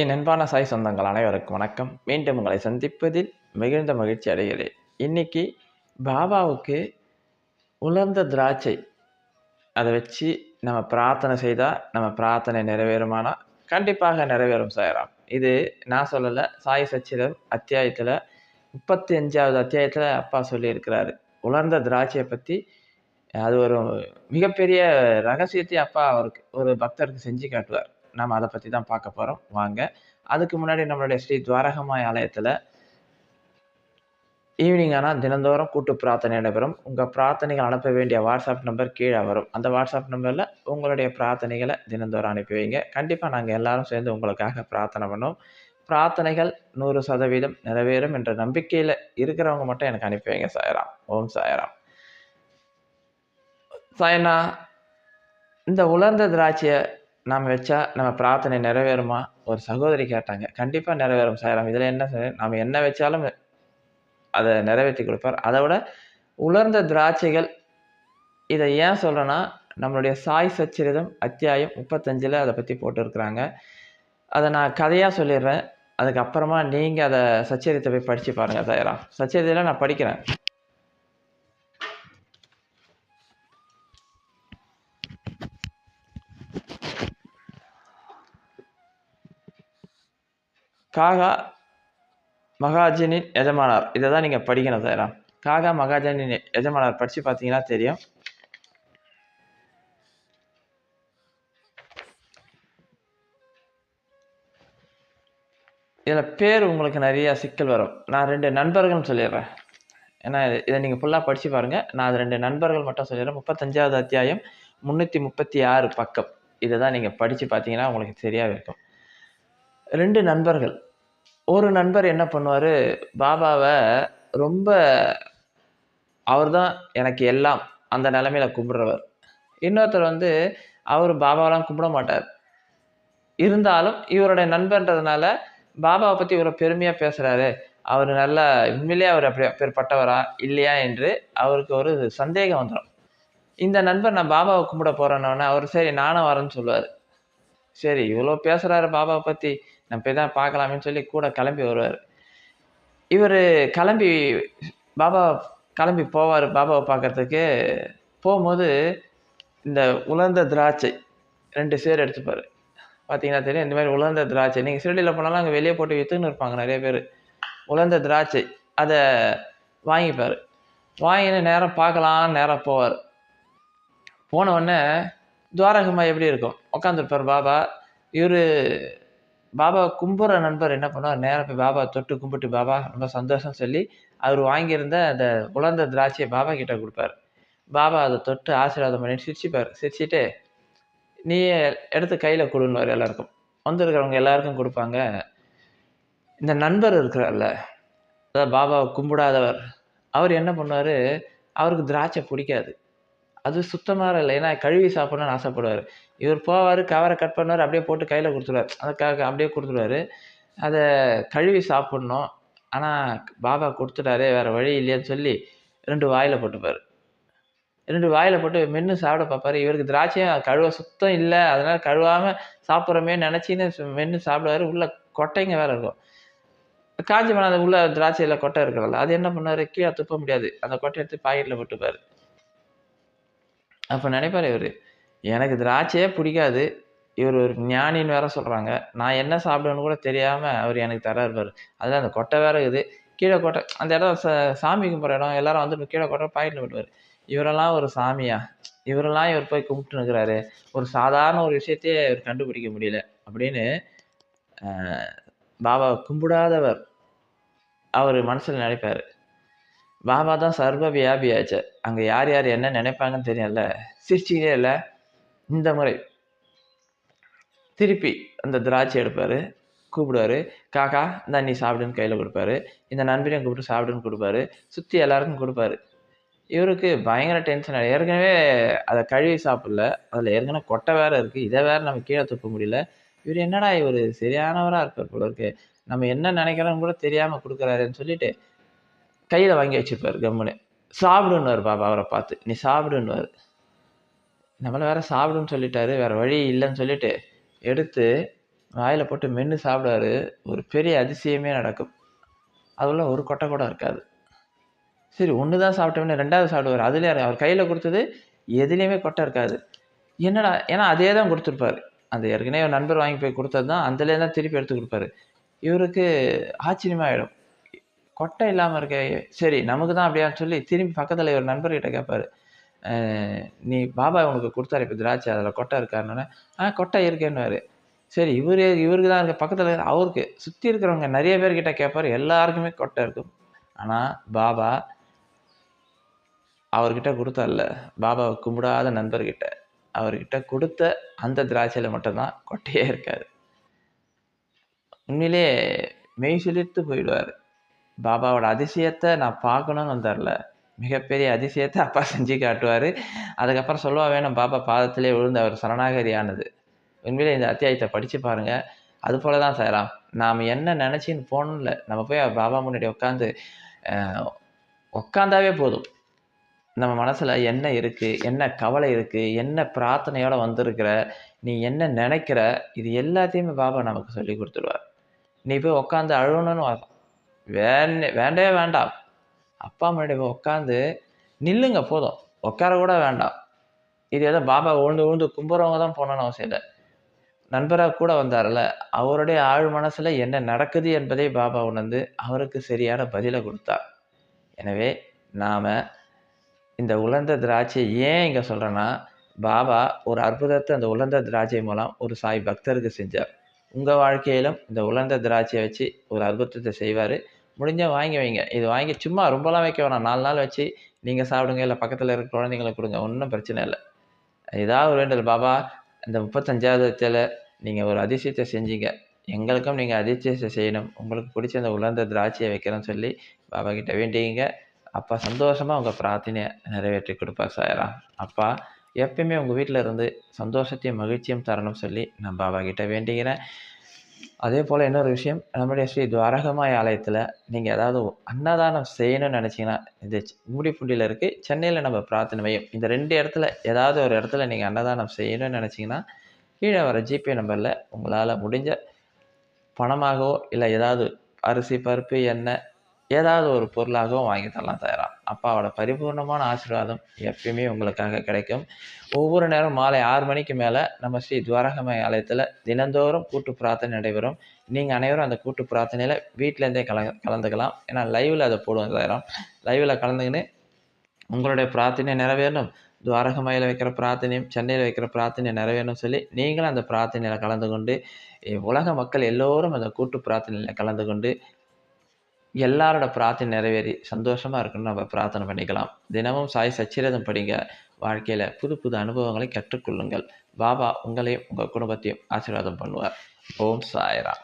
என் அன்பான சாய் சொந்தங்கள் அனைவருக்கும் வணக்கம். மீண்டும் உங்களை சந்திப்பதில் மிகுந்த மகிழ்ச்சி அடைகிறேன். இன்றைக்கி பாபாவுக்கு உலர்ந்த திராட்சை. அதை வச்சு நம்ம பிரார்த்தனை செய்தால் நம்ம பிரார்த்தனை நிறைவேறுமானா? கண்டிப்பாக நிறைவேறும் சாயராம். இது நான் சொல்லலை சாய் சச்சிதம் அத்தியாயத்தில் முப்பத்தி அஞ்சாவது அத்தியாயத்தில் அப்பா சொல்லியிருக்கிறாரு. உலர்ந்த திராட்சையை பற்றி அது ஒரு மிகப்பெரிய ரகசியத்தை அப்பா அவருக்கு ஒரு பக்தருக்கு செஞ்சு காட்டுவார். நாம் அதை பற்றி தான் பார்க்க போகிறோம் வாங்க. அதுக்கு முன்னாடி நம்மளுடைய ஸ்ரீ துவாரகமாய் ஆலயத்தில் ஈவினிங் ஆனால் தினந்தோறும் கூட்டு பிரார்த்தனை நடைபெறும். உங்கள் பிரார்த்தனைகள் அனுப்ப வேண்டிய வாட்ஸ்அப் நம்பர் கீழே வரும். அந்த வாட்ஸ்அப் நம்பரில் உங்களுடைய பிரார்த்தனைகளை தினந்தோறும் அனுப்பி வைங்க. கண்டிப்பாக நாங்கள் எல்லாரும் சேர்ந்து உங்களுக்காக பிரார்த்தனை பண்ணோம் பிரார்த்தனைகள் நூறு சதவீதம் நிறைவேறும் என்ற நம்பிக்கையில் இருக்கிறவங்க மட்டும் எனக்கு அனுப்பி வைங்க சாயராம். ஓம் சாயராம். சாயனா இந்த உலர்ந்த திராட்சையை நாம் வச்சா நம்ம பிரார்த்தனை நிறைவேறுமா? ஒரு சகோதரி கேட்டாங்க. கண்டிப்பாக நிறைவேறும் சாயராம் இதில் என்ன சார்? நம்ம என்ன வச்சாலும் அதை நிறைவேற்றி கொடுப்பார். அதை விட உலர்ந்த திராட்சைகள் இதை ஏன் சொல்கிறேன்னா நம்மளுடைய சாய் சச்சரிதம் அத்தியாயம் முப்பத்தஞ்சில் அதை பற்றி போட்டிருக்கிறாங்க. அதை நான் கதையாக சொல்லிடுறேன். அதுக்கப்புறமா நீங்கள் அதை சச்சரித்தை போய் படித்து பாருங்கள் சாயராம். சச்சரிதையில் நான் படிக்கிறேன். காகா மகாஜனின் எஜமானார். இதை தான் நீங்கள் படிக்கணும் சார். காகா மகாஜனின் எஜமானார். படித்து பார்த்தீங்கன்னா தெரியும். இதில் பேர் உங்களுக்கு நிறையா சிக்கல் வரும். நான் ரெண்டு நண்பர்கள்னு சொல்லிடுறேன். ஏன்னா இது- இதை நீங்கள் ஃபுல்லாக படித்து பாருங்கள் நான் அது ரெண்டு நண்பர்கள் மட்டும் சொல்லிடுறேன். முப்பத்தஞ்சாவது அத்தியாயம் முந்நூற்றி முப்பத்தி ஆறு பக்கம். இதை தான் நீங்கள் படித்து பார்த்தீங்கன்னா உங்களுக்கு சரியாக இருக்கும். ரெண்டு நண்பர்கள். ஒரு நண்பர் என்ன பண்ணுவார்? பாபாவை ரொம்ப அவர் தான் எனக்கு எல்லாம் அந்த நிலமையில கும்பிட்றவர் இன்னொருத்தர் வந்து அவர் பாபாவெலாம் கும்பிட மாட்டார். இருந்தாலும் இவருடைய நண்பன்றதுனால பாபாவை பற்றி இவரை பெருமையாக பேசுகிறாரு அவர் நல்லா உண்மையிலேயே அவர் அப்படி அப்பேற்பட்டவரா இல்லையா? என்று அவருக்கு ஒரு சந்தேகம் வந்துடும் இந்த நண்பர் நான் பாபாவை கும்பிட போகிறேன்னொன்னே அவர் சரி நானும் வரேன்னு சொல்லுவார். சரி இவ்வளோ பேசுகிறாரு பாபாவை பற்றி நம்ம போய் தான் பார்க்கலாமேன்னு சொல்லி கூட கிளம்பி வருவார். இவர் கிளம்பி பாபா கிளம்பி போவார் பாபாவை பார்க்கறதுக்கு. போகும்போது இந்த உலர்ந்த திராட்சை ரெண்டு சேர் எடுத்துப்பார். பார்த்தீங்கன்னா தெரியும் இந்த மாதிரி உலர்ந்த திராட்சை. நீங்கள் சிறுடியில் போனாலும் அங்கே வெளியே போட்டு விற்றுன்னு இருப்பாங்க நிறைய பேர். உலர்ந்த திராட்சை. அதை வாங்கிப்பார். வாங்கின்னு நேரம் பார்க்கலாம் நேராக போவார். போன உடனே துவாரகமா எப்படி இருக்கும்? உட்காந்துருப்பார் பாபா. இவர் பாபா கும்புற நண்பர் என்ன பண்ணுவார்? நேராக போய் பாபா தொட்டு கும்பிட்டு பாபா ரொம்ப சந்தோஷம் சொல்லி அவர் வாங்கியிருந்த அந்த உலர்ந்த திராட்சையை பாபா கிட்ட கொடுப்பார். பாபா அதை தொட்டு ஆசீர்வாதம் பண்ணி சிரிச்சுப்பார். சிரிச்சுட்டு நீ எடுத்து கையில் கொடுன்னு எல்லாருக்கும். வந்திருக்கிறவங்க எல்லாருக்கும் கொடுப்பாங்க. இந்த நண்பர் இருக்கிறார்ல அதாவது பாபாவை கும்பிடாதவர் அவர் என்ன பண்ணுவார்? அவருக்கு திராட்சை பிடிக்காது. அது சுத்தமாக இல்லை. ஏன்னா கழுவி சாப்பிட்ணுன்னு ஆசைப்படுவார். இவர் போவார் கவரை கட் பண்ணுவார் அப்படியே போட்டு கையில் கொடுத்துருவார். அதுக்காக அப்படியே கொடுத்துருவாரு. அதை கழுவி சாப்பிட்ணும். ஆனால் பாபா கொடுத்துட்டாரு வேறு வழி இல்லையான்னு சொல்லி ரெண்டு வாயில் போட்டுப்பார். ரெண்டு வாயில் போட்டு மென்று சாப்பிட பார்ப்பாரு. இவருக்கு திராட்சையும் கழுவ சுத்தம் இல்லை. அதனால் கழுவாமல் சாப்பிட்றமே நினச்சின்னு மென்று சாப்பிடுவாரு. உள்ள கொட்டைங்க வேறு இருக்கும். காஞ்சி போன அந்த உள்ள திராட்சையில் கொட்டை இருக்கிறதில்ல அது என்ன பண்ணுவார்? கீழே துப்ப முடியாது. அந்த கொட்டை எடுத்து பாக்கெட்டில் போட்டுப்பார். அப்போ நினைப்பார் இவர் எனக்கு திராட்சையே பிடிக்காது. இவர் ஒரு ஞானின்னு வேற சொல்கிறாங்க நான் என்ன சாப்பிடுவேன்னு கூட தெரியாமல் அவர் எனக்கு தராரு பாரு. அதில் அந்த கொட்டை வேற இருக்குது. கீழே கொட்டை அந்த இடம் ச சாமி கும்பிட்ற இடம். எல்லாரும் வந்து கீழே கொட்டை பாக்கெட்டில் விட்டுவார் இவரெல்லாம் ஒரு சாமியா? இவரெல்லாம் இவர் போய் கும்பிட்டு நிற்கிறாரு ஒரு சாதாரண ஒரு விஷயத்தையே இவர் கண்டுபிடிக்க முடியல. அப்படின்னு பாபா பாபாவை கும்பிடாதவர் அவர் மனசில் நினைப்பார். பாபா தான் சர்வ வியாபியாச்சு அங்கே யார் யார் என்ன நினைப்பாங்கன்னு தெரியல சிரிச்சிக்கிட்டே இல்லை இந்த முறை. திருப்பி அந்த திராட்சை எடுப்பார் கூப்பிடுவாரு காக்கா இந்த நீ சாப்பிடுன்னு கையில் கொடுப்பாரு. இந்த நண்பரையும் கூப்பிட்டு சாப்பிடுன்னு கொடுப்பாரு. சுற்றி எல்லாருக்கும் கொடுப்பாரு. இவருக்கு பயங்கர டென்ஷன் ஏற்கனவே அதை கழுவி சாப்பிடல. அதில் ஏற்கனவே கொட்டை வேற இருக்குது இதை வேறு நம்ம கீழே துப்ப முடியல. இவர் என்னடா இவர் சரியானவராக இருப்பார் போல இருக்கு. நம்ம என்ன நினைக்கிறோன்னு கூட தெரியாமல் கொடுக்குறாருன்னு சொல்லிட்டு கையில் வாங்கி வச்சிருப்பாரு கம்முன்னு. சாப்பிடுன்னுவார் பாபா அவரை பார்த்து. நீ சாப்பிடுன்னுவார். நம்மளை வேற சாப்பிடுன்னு சொல்லிட்டாரு வேறு வழி இல்லைன்னு சொல்லிட்டு எடுத்து வாயில் போட்டு மென்று சாப்பிடுவாரு. ஒரு பெரிய அதிசயமே நடக்கும். அதில் ஒரு கொட்டை கூட இருக்காது. சரி ஒன்று தான் சாப்பிட்டோம்னே ரெண்டாவது சாப்பிடுவார். அதுலேயே அவர் கையில் கொடுத்தது எதுலேயுமே கொட்டை இருக்காது. என்னடா ஏன்னா அதே தான் கொடுத்துருப்பாரு. அந்த ஏற்கனவே ஒரு நண்பர் வாங்கி போய் கொடுத்தது தான் அதுலேயே தான் திருப்பி எடுத்து கொடுப்பாரு. இவருக்கு ஆச்சரியமாகிடும் கொட்டை இல்லாமல் இருக்க சரி நமக்கு தான் அப்படியான்னு சொல்லி திரும்பி பக்கத்தில் ஒரு நண்பர்கிட்ட கேட்பார் நீ பாபா உனக்கு கொடுத்தாரு இப்போ திராட்சை அதில் கொட்டை இருக்காருன்னு ஆ கொட்டை இருக்கேன்னு சரி இவர் இவருக்கு தான் இருக்க பக்கத்தில் அவருக்கு சுற்றி இருக்கிறவங்க நிறைய பேர்கிட்ட கேட்பார் எல்லாருக்குமே கொட்டை இருக்கும். ஆனால் பாபா அவர்கிட்ட கொடுத்தார்ல பாபாவை கும்பிடாத நண்பர்கிட்ட. அவர்கிட்ட கொடுத்த அந்த திராட்சையில் மட்டும்தான் கொட்டையே இருக்காது உண்மையிலே மெய் சிலிர்த்து போயிடுவார். பாபாவோட அதிசயத்தை நான் பார்க்கணும்னு வந்தார்ல மிகப்பெரிய அதிசயத்தை அப்பா செஞ்சு காட்டுவார். அதுக்கப்புறம் சொல்லுவா வேணும் பாபா பாதத்திலே விழுந்து அவர் சரணாகரி ஆனது உண்மையிலே இந்த அத்தியாயத்தை படித்து பாருங்கள் அது போல தான் செய்யலாம் நாம் என்ன நினச்சின்னு போகணும்ல. நம்ம போய் பாபா முன்னாடி உட்காந்து உட்காந்தாவே போதும். நம்ம மனசில் என்ன இருக்குது என்ன கவலை இருக்குது என்ன பிரார்த்தனையோடு வந்திருக்கிற நீ என்ன நினைக்கிற இது எல்லாத்தையுமே பாபா நமக்கு சொல்லி கொடுத்துருவார். நீ போய் உட்காந்து அழுகணும்னு வேண்ட வேண்டவே வேண்டாம். அப்பா முன்னாடி உட்காந்து நில்லுங்க போதும். உட்கார கூட வேண்டாம். இது ஏதோ பாபா உழுந்து உழுந்து கும்புறவங்க தான் போனோன்னு அவசியம் இல்லை. நண்பராக கூட வந்தார்ல அவருடைய ஆழ் மனசில் என்ன நடக்குது என்பதை பாபா உணர்ந்து அவருக்கு சரியான பதிலை கொடுத்தார். எனவே நாம் இந்த உலர்ந்த திராட்சை ஏன் இங்கே சொல்கிறேன்னா பாபா ஒரு அற்புதத்தை அந்த உலர்ந்த திராட்சை மூலம் ஒரு சாய் பக்தருக்கு செஞ்சார். உங்கள் வாழ்க்கையிலும் இந்த உலர்ந்த திராட்சையை வச்சு ஒரு அற்புதத்தை செய்வார். முடிஞ்சால் வாங்கி வைங்க. இது வாங்கி சும்மா ரொம்பலாம் வைக்க வேணாம். நாலு நாள் வச்சு நீங்கள் சாப்பிடுங்க இல்லை பக்கத்தில் இருக்க குழந்தைங்களுக்கு கொடுங்க. ஒன்றும் பிரச்சனை இல்லை. ஏதாவது ஒரு வேண்டல் பாபா இந்த முப்பத்தஞ்சாவதுல நீங்கள் ஒரு அதிசயத்தை செஞ்சீங்க. எங்களுக்கும் நீங்கள் அதிசயத்தை செய்யணும். உங்களுக்கு பிடிச்ச அந்த உலர்ந்த திராட்சையை வைக்கிறேன்னு சொல்லி பாபா கிட்ட வேண்டிங்க அப்பா சந்தோஷமாக உங்கள் பிரார்த்தனையை நிறைவேற்றி கொடுப்பார் சாயரா. அப்பா எப்பயுமே உங்கள் வீட்டில் இருந்து சந்தோஷத்தையும் மகிழ்ச்சியும் தரணும்னு சொல்லி நான் பாபா கிட்ட வேண்டிக்கிறேன். அதே போல் இன்னொரு விஷயம் நம்முடைய ஸ்ரீ துவாரகமாய் ஆலயத்தில் நீங்கள் ஏதாவது அன்னதானம் செய்யணும்னு நினச்சிங்கன்னா இது மூடிப்புண்டியில் இருக்குது சென்னையில் நம்ம பிரார்த்தனை மையம். இந்த ரெண்டு இடத்துல ஏதாவது ஒரு இடத்துல நீங்கள் அன்னதானம் செய்யணும்னு நினச்சிங்கன்னா கீழே வர ஜிபே நம்பரில் உங்களால் முடிஞ்ச பணமாகவோ இல்லை ஏதாவது அரிசி பருப்பு எண்ணெய் ஏதாவது ஒரு பொருளாகவும் வாங்கி தரலாம் தயாராக அப்பாவோட பரிபூர்ணமான ஆசீர்வாதம் எப்பயுமே உங்களுக்காக கிடைக்கும். ஒவ்வொரு நேரம் மாலை ஆறு மணிக்கு மேலே நம்ம ஸ்ரீ துவாரகமய ஆலயத்தில் தினந்தோறும் கூட்டு பிரார்த்தனை நடைபெறும். நீங்கள் அனைவரும் அந்த கூட்டு பிரார்த்தனையில் வீட்டிலேருந்தே கல கலந்துக்கலாம். ஏன்னா லைவில் அதை போடுவோம் தயாரம் லைவில் கலந்துக்கின்னு உங்களுடைய பிரார்த்தனை நிறைவேறணும். துவாரகமையில் வைக்கிற பிரார்த்தனையும் சென்னையில் வைக்கிற பிரார்த்தனை நிறைவேறணும் சொல்லி நீங்களும் அந்த பிரார்த்தனையில் கலந்து கொண்டு உலக மக்கள் எல்லோரும் அந்த கூட்டு பிரார்த்தனையில் கலந்து கொண்டு எல்லாரோட பிரார்த்தனை நிறைவேறி சந்தோஷமாக இருக்குன்னு நம்ம பிரார்த்தனை பண்ணிக்கலாம். தினமும் சாய் சச்சிரதம் படிங்க. வாழ்க்கையில் புது புது அனுபவங்களை கற்றுக்கொள்ளுங்கள். பாபா உங்களையும் உங்கள் குடும்பத்தையும் ஆசீர்வாதம் பண்ணுவார். ஓம் சாய்ரா